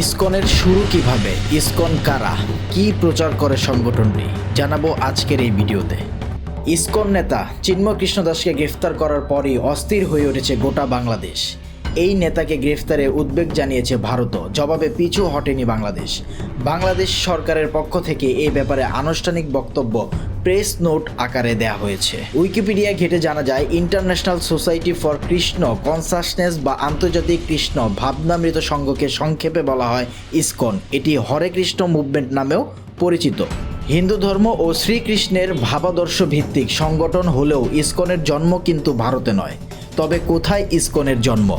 ইসকনের শুরু কীভাবে? ইসকন কারা? কি প্রচার করে সংগঠনটি? জানাব আজকের এই ভিডিওতে। ইসকন নেতা চিন্ময় কৃষ্ণ দাসকে গ্রেফতার করার পরই অস্থির হয়ে উঠেছে গোটা বাংলাদেশ। এই নেতাকে গ্রেফতারে উদ্বেগ জানিয়েছে ভারতও। জবাবে পিছু হটেনি বাংলাদেশ। বাংলাদেশ সরকারের পক্ষ থেকে এই ব্যাপারে আনুষ্ঠানিক বক্তব্য প্রেস নোট আকারে দেয়া হয়েছে। উইকিপিডিয়া ঘেটে জানা যায়, international society for Krishna, consciousness বা আন্তর্জাতিক কৃষ্ণ ভাবনামৃত সংঘকে সংক্ষেপে বলা হয় ইসকন। এটি হরে কৃষ্ণ মুভমেন্ট নামেও পরিচিত। হিন্দু ধর্ম ও শ্রীকৃষ্ণের ভাবাদর্শ ভিত্তিক সংগঠন হলেও ইসকনের জন্ম কিন্তু ভারতে নয়। তবে কোথায় ইসকনের জন্ম?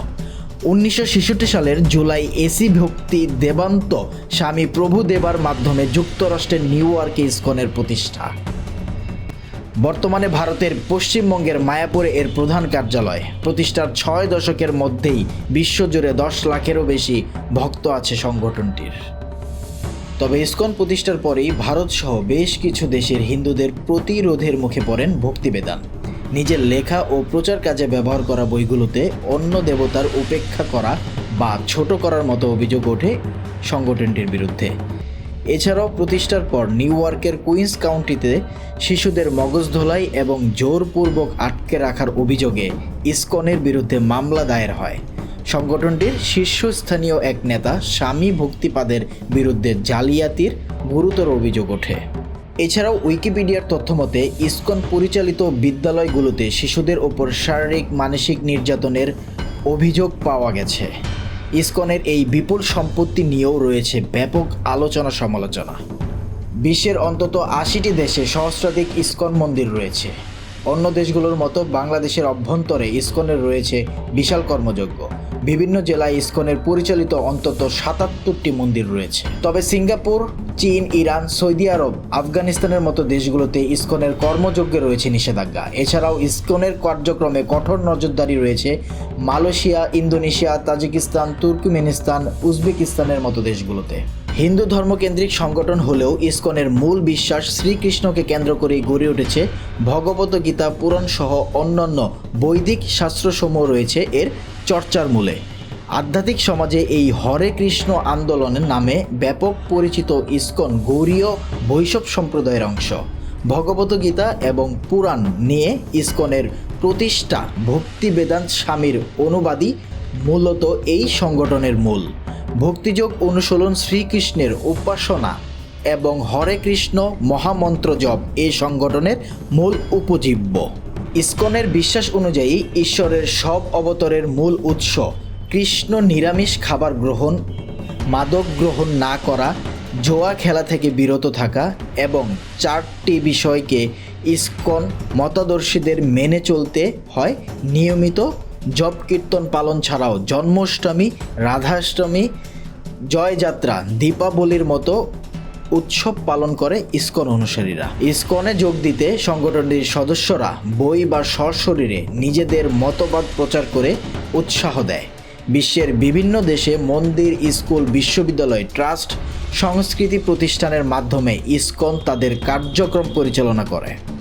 উনিশশো ছেষট্টি সালের জুলাই এসি ভক্তি দেবান্ত স্বামী প্রভু দেবার মাধ্যমে যুক্তরাষ্ট্রের নিউ ইয়র্কে ইসকনের প্রতিষ্ঠা। বর্তমানে ভারতের পশ্চিমবঙ্গের মায়াপুরে এর প্রধান কার্যালয়। প্রতিষ্ঠার ছয় দশকের মধ্যেই বিশ্বজুড়ে দশ লাখেরও বেশি ভক্ত আছে সংগঠনটির। তবে ইসকন প্রতিষ্ঠার পরেই ভারতসহ বেশ কিছু দেশের হিন্দুদের প্রতিরোধের মুখে পড়েন ভক্তিবেদান। নিজের লেখা ও প্রচার কাজে ব্যবহার করা বইগুলোতে অন্য দেবতার উপেক্ষা করা বা ছোট করার মতো অভিযোগ ওঠে সংগঠনটির বিরুদ্ধে। এছাড়াও প্রতিষ্ঠার পর নিউ ইয়র্কের কুইন্স কাউন্টিতে শিশুদের মগজ ধোলাই এবং জোরপূর্বক আটকে রাখার অভিযোগে ইসকনের বিরুদ্ধে মামলা দায়ের হয়। সংগঠনটির শীর্ষস্থানীয় এক নেতা স্বামী ভক্তিপাদের বিরুদ্ধে জালিয়াতির গুরুতর অভিযোগ ওঠে। এছাড়াও উইকিপিডিয়ার তথ্য মতে ইস্কন পরিচালিত বিদ্যালয়গুলোতে শিশুদের ওপর শারীরিক, মানসিক নির্যাতনের অভিযোগ পাওয়া গেছে। ইস্কনের এই বিপুল সম্পত্তি নিয়েও রয়েছে ব্যাপক আলোচনা সমালোচনা। বিশ্বের অন্তত আশিটি দেশে সহস্রাধিক ইস্কন মন্দির রয়েছে। অন্য দেশগুলোর মতো বাংলাদেশের অভ্যন্তরে ইসকনের রয়েছে বিশাল কর্মযজ্ঞ বিভিন্ন জেলায় ইসকনের পরিচালিত অন্তত সাতাত্তরটি মন্দির রয়েছে। তবে সিঙ্গাপুর, চীন, ইরান, সৌদি আরব, আফগানিস্তানের মতো দেশগুলোতে ইসকনের কর্মযজ্ঞে রয়েছে নিষেধাজ্ঞা। এছাড়াও ইসকনের কার্যক্রমে কঠোর নজরদারি রয়েছে মালয়েশিয়া, ইন্দোনেশিয়া, তাজিকিস্তান, তুর্কমেনিস্তান, উজবেকিস্তানের মতো দেশগুলোতে। হিন্দু ধর্মকেন্দ্রিক সংগঠন হলেও ইসকনের মূল বিশ্বাস শ্রীকৃষ্ণকে কেন্দ্র করেই গড়ে উঠেছে ভগবত গীতা পুরাণ সহ অন্যান্য বৈদিক শাস্ত্রসমূহ রয়েছে এর চর্চার মূলে। আধ্যাত্মিক সমাজে এই হরে কৃষ্ণ আন্দোলনের নামে ব্যাপক পরিচিত ইসকন গৌরীয় বৈষব সম্প্রদায়ের অংশ। ভগবত গীতা এবং পুরাণ নিয়ে ইসকনের প্রতিষ্ঠা ভক্তি বেদান্ত স্বামীর অনুবাদী মূলত এই সংগঠনের মূল। ভক্তিযোগ অনুশীলন শ্রীকৃষ্ণের উপাসনা এবং হরে কৃষ্ণ মহামন্ত্র জপ এই সংগঠনের মূল উপজীব্য। ইসকনের বিশ্বাস অনুযায়ী ঈশ্বরের সব অবতরের মূল উৎস কৃষ্ণ নিরামিষ খাবার গ্রহণ, মাদক গ্রহণ না করা, জোয়া খেলা থেকে বিরত থাকা এবং চারটি বিষয়কে ইসকন মতাদর্শীদের মেনে চলতে হয় নিয়মিত জপ কীর্তন পালন ছাড়াও জন্মাষ্টমী, রাধাষ্টমী, জয়যাত্রা, দীপাবলির মতো উৎসব পালন করে ইসকন অনুসারীরা। ইসকনে যোগ দিতে সংগঠনটির সদস্যরা বই বা সশরীরে নিজেদের মতবাদ প্রচার করে উৎসাহ দেয়। বিশ্বের বিভিন্ন দেশে মন্দির, স্কুল, বিশ্ববিদ্যালয়, ট্রাস্ট, সংস্কৃতি প্রতিষ্ঠানের মাধ্যমে ইসকন তাদের কার্যক্রম পরিচালনা করে।